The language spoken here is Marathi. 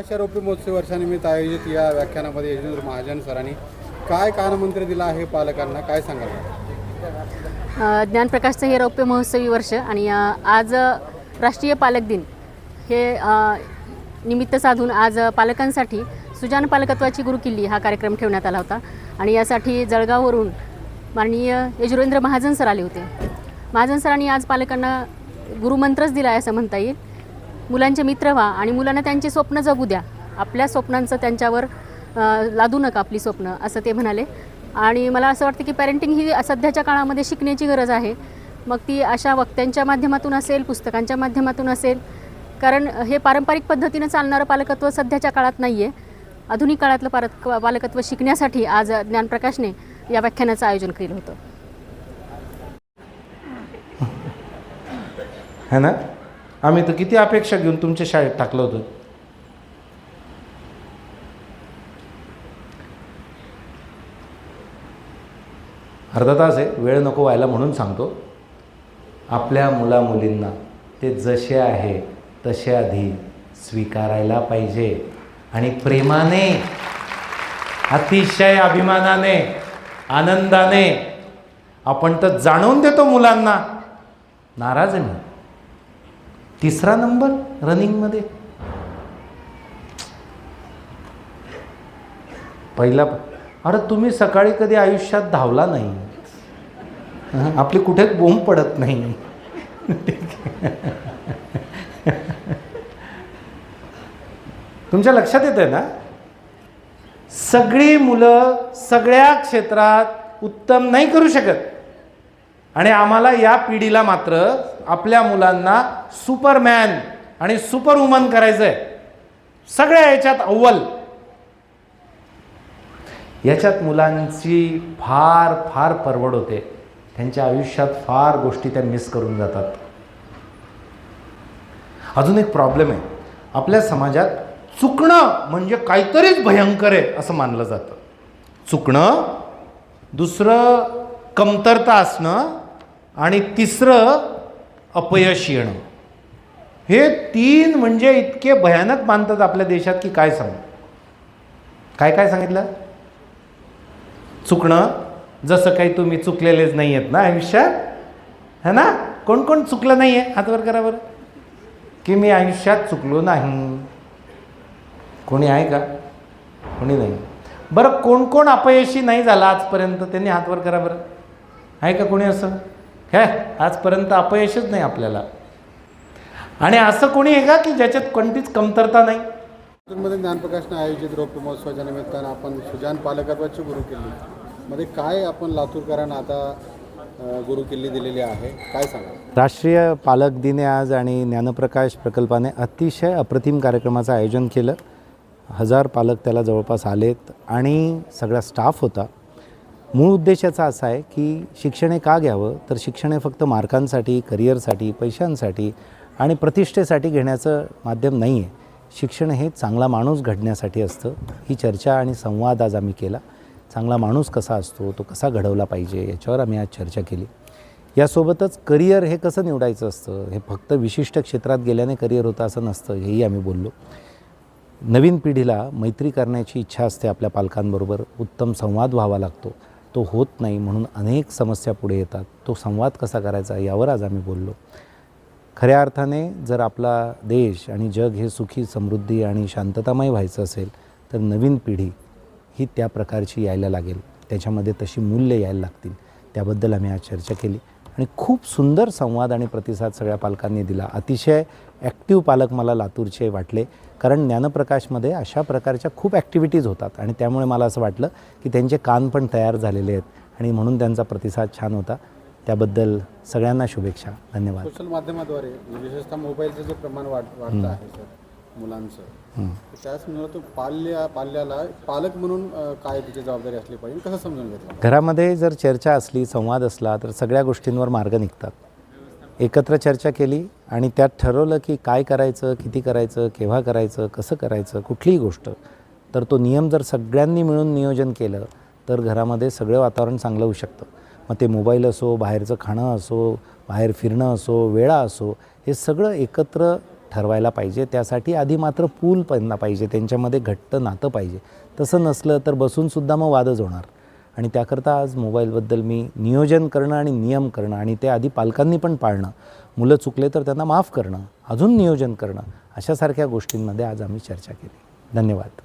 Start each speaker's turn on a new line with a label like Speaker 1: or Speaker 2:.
Speaker 1: कशारोपी महोत्सव वर्षानिमित्त आयोजित या व्याख्यानामध्ये यशवंत महाजन सरांनी काय कानमंत्र दिला आहे पालकांना काय सांगाल?
Speaker 2: ज्ञानप्रकाशचं हे रौप्य महोत्सवी वर्ष आणि आज राष्ट्रीय पालक दिन हे निमित्त साधून आज पालकांसाठी सुजान पालकत्वाची गुरुकिल्ली हा कार्यक्रम ठेवण्यात आला होता. आणि यासाठी जळगाववरून माननीय यजुरेंद्र महाजन सर आले होते. महाजन सरांनी आज पालकांना गुरुमंत्रच दिला आहे असं म्हणता येईल. मुलांचे मित्र व्हा आणि मुलांना त्यांची स्वप्न जगू द्या. आपल्या स्वप्नांचं त्यांच्यावर लादू नका आपली स्वप्न असं ते म्हणाले. आणि मला असं वाटतं की पॅरेंटिंग ही सध्याच्या काळामध्ये शिकण्याची गरज आहे. मग ती अशा वक्त्यांच्या माध्यमातून असेल पुस्तकांच्या माध्यमातून असेल. कारण हे पारंपरिक पद्धतीनं चालणारं पालकत्व सध्याच्या काळात नाही आहे आधुनिक काळातलं पारक पालकत्व शिकण्यासाठी आज ज्ञानप्रकाशने या व्याख्यानाचं आयोजन केलं होतं.
Speaker 3: है ना? आम्ही तर किती अपेक्षा घेऊन तुमच्या शाळेत टाकलं होतं? अर्धा तास आहे वेळ नको व्हायला म्हणून सांगतो. आपल्या मुलामुलींना ते जसे आहे तसे आधी स्वीकारायला पाहिजे. आणि प्रेमाने अतिशय अभिमानाने आनंदाने आपण तर जाणवून देतो मुलांना. नाराज आहे मी. तिसरा नंबर रनिंगमध्ये पहिला अरे तुम्ही सकाळी कधी आयुष्यात धावला नाही. आपली कुठे बोंब पडत नाही. तुमच्या लक्षात येत आहे ना? सगळी मुलं सगळ्या क्षेत्रात उत्तम नाही करू शकत. आणि आम्हाला या पिढीला मात्र आपल्या मुलांना सुपरमॅन आणि सुपर वुमन करायचं आहे सगळ्या याच्यात अव्वल. याच्यात मुलांची फार फार परवड होते. त्यांच्या आयुष्यात फार गोष्टी त्या मिस करून जातात. अजून एक प्रॉब्लेम आहे. आपल्या समाजात चुकणं म्हणजे काहीतरीच भयंकर आहे असं मानलं जातं. चुकणं दुसरं कमतरता असणं आणि तिसरं अपयश येणं. हे तीन म्हणजे इतके भयानक मानतात आपल्या देशात की काय सांगू? काय काय सांगितलं? चुकणं. जसं काही तुम्ही चुकलेलेच नाही आहेत ना आयुष्यात. है ना? कोण कोण चुकलं नाही आहे हातवर करा बरं. की मी आयुष्यात चुकलो नाही. कोणी आहे का? कोणी नाही. बरं कोण कोण अपयशी नाही झाला आजपर्यंत त्यांनी हातवर करा बरं. आहे का कोणी असं? काय आजपर्यंत अपयशच नाही आपल्याला. आणि असं कोणी आहे का की ज्याच्यात कोणतीच कमतरता नाही?
Speaker 1: मध्ये ज्ञानप्रकाशनं आयोजित रौप्य महोत्सवाच्या निमित्तानं आपण सुजान पालकत्वाची गुरुकिल्ली मध्ये काय आपण लातूरकरांना आता अ, गुरुकिल्ली दिलेली आहे? काय सांगा
Speaker 3: राष्ट्रीय पालक दिने आज आणि ज्ञानप्रकाश प्रकल्पाने अतिशय अप्रतिम कार्यक्रमाचं आयोजन केलं. हजार पालक त्याला जवळपास आलेत आणि सगळा स्टाफ होता. मूळ उद्देशाचा असा आहे की शिक्षण हे का घ्यावं? तर शिक्षण हे फक्त मार्कांसाठी करिअरसाठी पैशांसाठी आणि प्रतिष्ठेसाठी घेण्याचं माध्यम नाही आहे शिक्षण हे चांगला माणूस घडण्यासाठी असतं. ही चर्चा आणि संवाद आज आम्ही केला. चांगला माणूस कसा असतो? तो कसा घडवला पाहिजे? याच्यावर आम्ही आज चर्चा केली. यासोबतच करिअर हे कसं निवडायचं असतं? हे फक्त विशिष्ट क्षेत्रात गेल्याने करिअर होतं असं नसतं हेही आम्ही बोललो. नवीन पिढीला मैत्री करण्याची इच्छा असते आपल्या पालकांबरोबर. उत्तम संवाद व्हावा लागतो. तो होत नाही म्हणून अनेक समस्या पुढे येतात. तो संवाद कसा करायचा यावर आज आम्ही बोललो. खऱ्या अर्थाने जर आपला देश आणि जग हे सुखी समृद्धी आणि शांततामय व्हायचं असेल तर नवीन पिढी ही त्या प्रकारची यायला लागेल. त्याच्यामध्ये तशी मूल्य यायला लागतील. त्याबद्दल आम्ही आज चर्चा केली. आणि खूप सुंदर संवाद आणि प्रतिसाद सगळ्या पालकांनी दिला. अतिशय ॲक्टिव्ह पालक मला लातूरचे वाटले. कारण ज्ञानप्रकाशमध्ये अशा प्रकारच्या खूप ॲक्टिव्हिटीज होतात आणि त्यामुळे मला असं वाटलं की त्यांचे कान पण तयार झालेले आहेत आणि म्हणून त्यांचा प्रतिसाद छान होता. त्याबद्दल सगळ्यांना शुभेच्छा. धन्यवाद.
Speaker 1: सोशल माध्यमाद्वारे विशेषतः मोबाईलचं जे प्रमाण वाढ वाढतं आहे मुलांचं. त्याच तो पाल्या पाल्याला पालक म्हणून काय त्याची जबाबदारी असली पाहिजे? कसं समजून घेतलं
Speaker 3: घरामध्ये जर चर्चा असली संवाद असला तर सगळ्या गोष्टींवर मार्ग निघतात. एकत्र चर्चा केली आणि त्यात ठरवलं की काय करायचं किती करायचं केव्हा करायचं कसं करायचं कुठलीही गोष्ट तर तो नियम जर सगळ्यांनी मिळून नियोजन केलं तर घरामध्ये सगळं वातावरण चांगलं होऊ शकतं. मग ते मोबाईल असो बाहेरचं खाणं असो बाहेर फिरणं असो वेळा असो हे सगळं एकत्र ठरवायला पाहिजे. त्यासाठी आधी मात्र पूल पण पाहिजे. त्यांच्यामध्ये घट्ट नातं पाहिजे. तसं नसलं तर बसूनसुद्धा मग वादच होणार. आणि त्याकरता आज मोबाईलबद्दल मी नियोजन करणं आणि नियम करणं आणि ते आधी पालकांनी पण पाळणं. मुलं चुकले तर त्यांना माफ करणं. अजून नियोजन करणं. अशासारख्या गोष्टींमध्ये आज आम्ही चर्चा केली. धन्यवाद.